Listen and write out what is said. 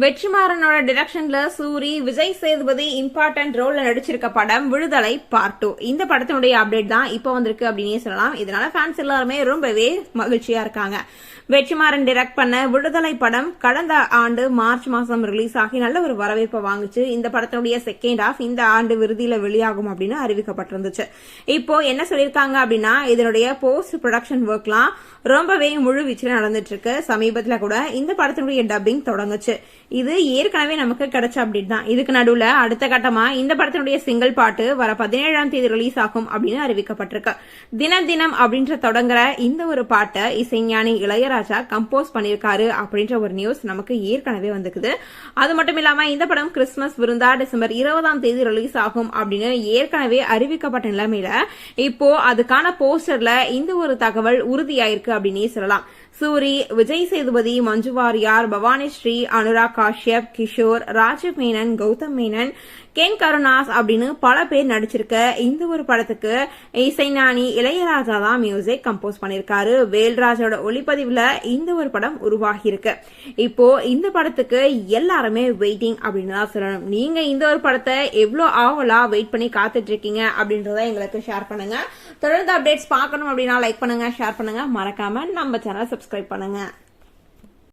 வெற்றிமாறனோட டிரெக்ஷன்ல சூரி விஜய் சேதுபதி இம்பார்ட்டன்ட் ரோல்ல நடிச்சிருக்க படம் விடுதலை பார்ட் டூ இந்த படத்தினுடைய அப்டேட் தான் இப்போ வந்திருக்கு அப்படின்னே சொல்லலாம். இதனால ஃபேன்ஸ் எல்லாருமே ரொம்பவே மகிழ்ச்சியா இருக்காங்க. வெற்றிமாறன் டிரெக்ட் பண்ண விடுதலை படம் கடந்த ஆண்டு மார்ச் மாசம் ரிலீஸ் ஆகி நல்ல ஒரு வரவேற்பை வாங்குச்சு. இந்த படத்தினுடைய செகண்ட் ஆஃப் இந்த ஆண்டு விருதியில வெளியாகும் அப்படின்னு அறிவிக்கப்பட்டிருந்துச்சு. இப்போ என்ன சொல்லியிருக்காங்க அப்படின்னா இதனுடைய போஸ்ட் ப்ரொடக்ஷன் ஒர்க்லாம் ரொம்பவே முழு வீச்சில் நடந்துட்டு இருக்கு சமீபத்துல கூட இந்த படத்தினுடைய டப்பிங் தொடங்குச்சு. இது ஏற்கனவே நமக்கு கிடைச்ச அப்டேட் தான். இதுக்கு நடுவுல அடுத்த கட்டமா இந்த படத்தினுடைய சிங்கிள் பாட்டு வர பதினேழாம் தேதி ரிலீஸ் ஆகும் அப்படின்னு அறிவிக்கப்பட்டிருக்கு. தினம் தினம் அப்படின்ற தொடங்குற இந்த ஒரு பாட்டை இசைஞானி இளையராஜா கம்போஸ் பண்ணியிருக்காரு அப்படின்ற ஒரு நியூஸ் நமக்கு ஏற்கனவே வந்துக்குது. அது மட்டும் இல்லாம இந்த படம் கிறிஸ்துமஸ் விருந்தா டிசம்பர் இருபதாம் தேதி ரிலீஸ் ஆகும் அப்படின்னு ஏற்கனவே அறிவிக்கப்பட்ட நிலைமையில இப்போ அதுக்கான போஸ்டர்ல இந்த ஒரு தகவல் உறுதியாயிருக்கு அப்படின்னே சொல்லலாம். சூரி விஜய் சேதுபதி மஞ்சு வாரியார் பவானி ஸ்ரீ அனுராக் காஷ்யப் கிஷோர் ராஜீவ் மேனன் கௌதம் மேனன் கென் கருணாஸ் அப்படின்னு பல பேர் நடிச்சிருக்க இந்த ஒரு படத்துக்கு இசைஞானி இளையராஜா தான் மியூசிக் கம்போஸ் பண்ணிருக்காரு வேல்ராஜோட ஒளிப்பதிவுல இந்த ஒரு படம் உருவாகியிருக்கு. இப்போ இந்த படத்துக்கு எல்லாருமே வெயிட்டிங் அப்படின்னு தான் சொல்லணும். நீங்க இந்த ஒரு படத்தை எவ்வளவு ஆவலா வெயிட் பண்ணி காத்துட்டு இருக்கீங்க அப்படின்றத எங்களுக்கு ஷேர் பண்ணுங்க. தொடர்ந்து அப்டேட்ஸ் பார்க்கணும் அப்படின்னா லைக் பண்ணுங்க ஷேர் பண்ணுங்க. மறக்காம நம்ம சேனல் சப்ஸ்கிரைப் பண்ணுங்க.